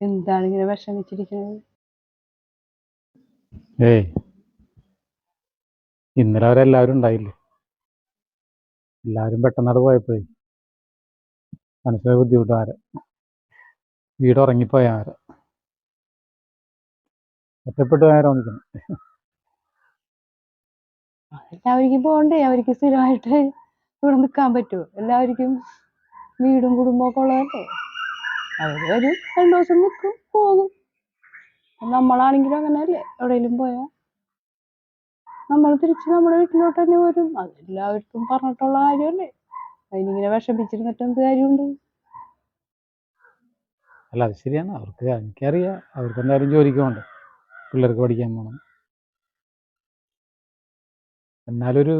എന്താണ് ഇങ്ങനെ വിഷമിച്ചിരിക്കുന്നത്? ഏയ് ഇന്നലെ അവരെല്ലാവരും ഉണ്ടായില്ലേ? എല്ലാവരും പെട്ടെന്നാട് പോയപ്പോഴേ മനസ്സിലായി ബുദ്ധിമുട്ട് ആരെ? വീട് ഉറങ്ങിപ്പോയ ആരെ? ഒറ്റപ്പെട്ടു ആരോ നിൽക്കണം എല്ലാവർക്കും പോകണ്ടേ അവർക്ക് സ്ഥിരമായിട്ട് ഇവിടെ നിൽക്കാൻ പറ്റുമോ എല്ലാവർക്കും വീടും കുടുംബവും ഒക്കെ ഉള്ളതല്ലേ? അവർ വരും രണ്ടു ദിവസം നിൽക്കും പോകും. നമ്മളാണെങ്കിലും അങ്ങനെയല്ലേ? എവിടെയെങ്കിലും പോയാൽ നമ്മൾ തിരിച്ച് നമ്മുടെ വീട്ടിലോട്ട് തന്നെ വരും. അത് എല്ലാവർക്കും പറഞ്ഞിട്ടുള്ള കാര്യമല്ലേ? അതിനിങ്ങനെ വിഷമിച്ചിരുന്നിട്ട് എന്ത് കാര്യമുണ്ട്? അല്ല അത് ശരിയാണ്. അവർക്ക് എനിക്കറിയാം. അവർക്ക് എന്തായാലും ജോലിക്ക് പോകണ്ടേ പിള്ളേർക്ക് പഠിക്കാൻ പോകണം എന്നാലൊരു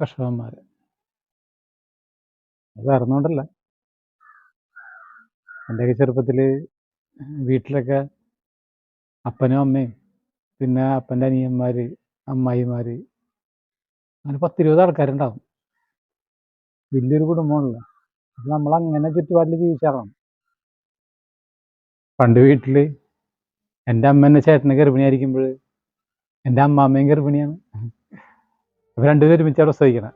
വിഷമന്മാര് അത് അറിഞ്ഞുകൊണ്ടല്ല. എന്റെയൊക്കെ ചെറുപ്പത്തിൽ വീട്ടിലൊക്കെ അപ്പനും അമ്മയും പിന്നെ അപ്പന്റെ അനിയന്മാർ അമ്മായിമാർ അങ്ങനെ പത്തിരുപത് ആൾക്കാരുണ്ടാവും. വലിയൊരു കുടുംബമാണല്ലോ. അപ്പം നമ്മൾ അങ്ങനെ ചുറ്റുപാടിൽ ജീവിച്ചാറാണ്. പണ്ട് വീട്ടിൽ എന്റെ അമ്മ എന്നെ ചേട്ടനെ ഗർഭിണിയായിരിക്കുമ്പോൾ എന്റെ അമ്മാമ്മയും ഗർഭിണിയാണ്. അപ്പോൾ രണ്ടുപേരും ഒരുമിച്ചാണ് പ്രസവിക്കണം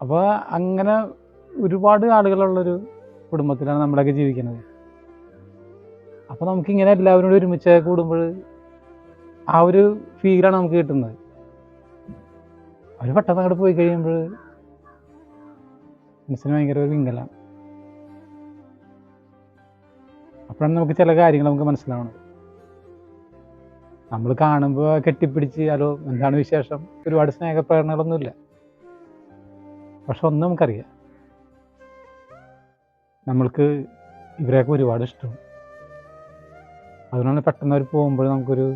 അപ്പോൾ അങ്ങനെ ഒരുപാട് ആളുകളുള്ളൊരു കുടുംബത്തിലാണ് നമ്മളൊക്കെ ജീവിക്കുന്നത്. അപ്പോൾ നമുക്കിങ്ങനെ എല്ലാവരും കൂടി ഒരുമിച്ച് കൂടുമ്പോൾ ആ ഒരു ഫീലാണ് നമുക്ക് കിട്ടുന്നത്. അവർ പെട്ടെന്ന് അങ്ങോട്ട് പോയി കഴിയുമ്പോൾ മനസ്സിന് ഭയങ്കര ഒരു വിങ്കലാണ് അപ്പോഴാണ് നമുക്ക് ചില കാര്യങ്ങൾ നമുക്ക് മനസ്സിലാവണം നമ്മൾ കാണുമ്പോൾ കെട്ടിപ്പിടിച്ച് ഹലോ എന്താണ് വിശേഷം? ഒരുപാട് സ്നേഹപ്രേരണകളൊന്നുമില്ല പക്ഷെ ഒന്നും നമുക്കറിയാം. നമ്മൾക്ക് ഇവരെയൊക്കെ ഒരുപാട് ഇഷ്ടം. അതുകൊണ്ടാണ് പെട്ടെന്ന് അവർ പോകുമ്പോൾ നമുക്കൊരു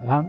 അതാണ്